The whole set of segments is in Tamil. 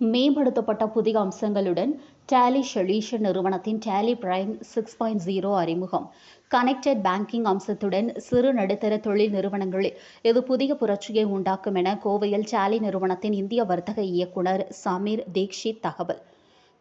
மேம்படுத்தப்பட்ட புதிய அம்சங்களுடன் டேலி சொல்யூஷன் நிறுவனத்தின் Tally prime six point zero அறிமுகம். கனெக்டட் பேங்கிங் அம்சத்துடன் சிறு நடுத்தர தொழில் நிறுவனங்களில் இது புதிய புரட்சியை உண்டாக்கும் என கோவையில் டேலி நிறுவனத்தின் இந்திய வர்த்தக இயக்குனர் சமீர் தீக்ஷித் தகவல்.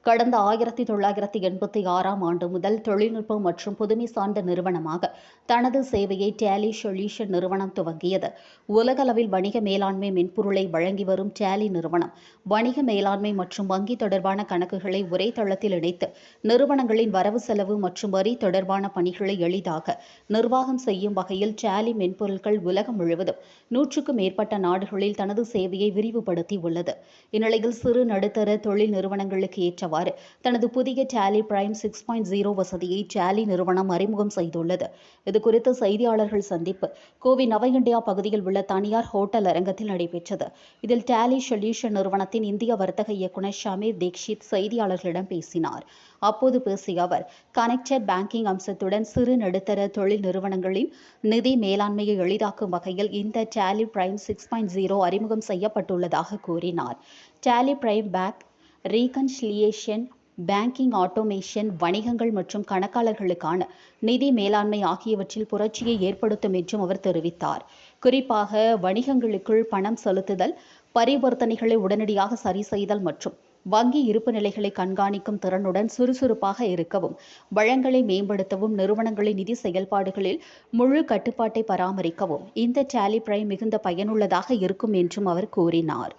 கடந்த ஆயிரத்தி தொள்ளாயிரத்தி எண்பத்தி ஆறாம் ஆண்டு முதல் தொழில்நுட்பம் மற்றும் புதுமை சார்ந்த நிறுவனமாக தனது சேவையை டேலி சொல்யூஷன் நிறுவனம் துவங்கியது. உலகளவில் வணிக மேலாண்மை மென்பொருளை வழங்கி வரும் டேலி நிறுவனம் வணிக மேலாண்மை மற்றும் வங்கி தொடர்பான கணக்குகளை ஒரே தளத்தில் இணைத்து நிறுவனங்களின் வரவு செலவு மற்றும் வரி தொடர்பான பணிகளை எளிதாக நிர்வாகம் செய்யும் வகையில் டேலி மென்பொருட்கள் உலகம் முழுவதும் நூற்றுக்கும் மேற்பட்ட நாடுகளில் தனது சேவையை விரிவுபடுத்தி உள்ளது இந்நிலையில் சிறு நடுத்தர தொழில் நிறுவனங்களுக்கு ஏற்றவாறு தனது புதிய Tally prime six point zero வசதியை டேலி நிறுவனம் அறிமுகம் செய்துள்ளது. இதுகுறித்து செய்தியாளர்கள் சந்திப்பு. கோவை நவ இந்தியா பகுதியில் உள்ள தனியார் ஹோட்டல் அரங்கத்தில் நடைபெற்றது. இதில் டேலி சொல்யூஷன் நிறுவனத்தின் இந்திய வர்த்தக இயக்குநர் ஷமீர் தீக்ஷித் செய்தியாளர்களிடம் பேசினார். அப்போது பேசிய அவர் கனெக்டட் பேங்கிங் அம்சத்துடன் சிறு நடுத்தர தொழில் நிறுவனங்களின் நிதி மேலாண்மையை எளிதாக்கும் வகையில் இந்த Tally prime six point zero அறிமுகம் செய்யப்பட்டுள்ளதாக கூறினார். Tally prime bank reconciliation banking automation வணிகங்கள் மற்றும் கணக்காளர்களுக்கான நிதி மேலாண்மை ஆகியவற்றில் புரட்சியை ஏற்படுத்தும் என்றும் அவர் தெரிவித்தார். குறிப்பாக வணிகங்களுக்குள் பணம் செலுத்துதல் பரிவர்த்தனைகளை உடனடியாக சரி செய்தல் மற்றும் வங்கி இருப்பு நிலைகளை கண்காணிக்கும் திறனுடன் சுறுசுறுப்பாக இருக்கவும் வளங்களை மேம்படுத்தவும் நிறுவனங்களின் நிதி செயல்பாடுகளில் முழு கட்டுப்பாட்டை பராமரிக்கவும் இந்த டேலி பிரைம் மிகுந்த பயனுள்ளதாக இருக்கும் என்றும் அவர் கூறினார்.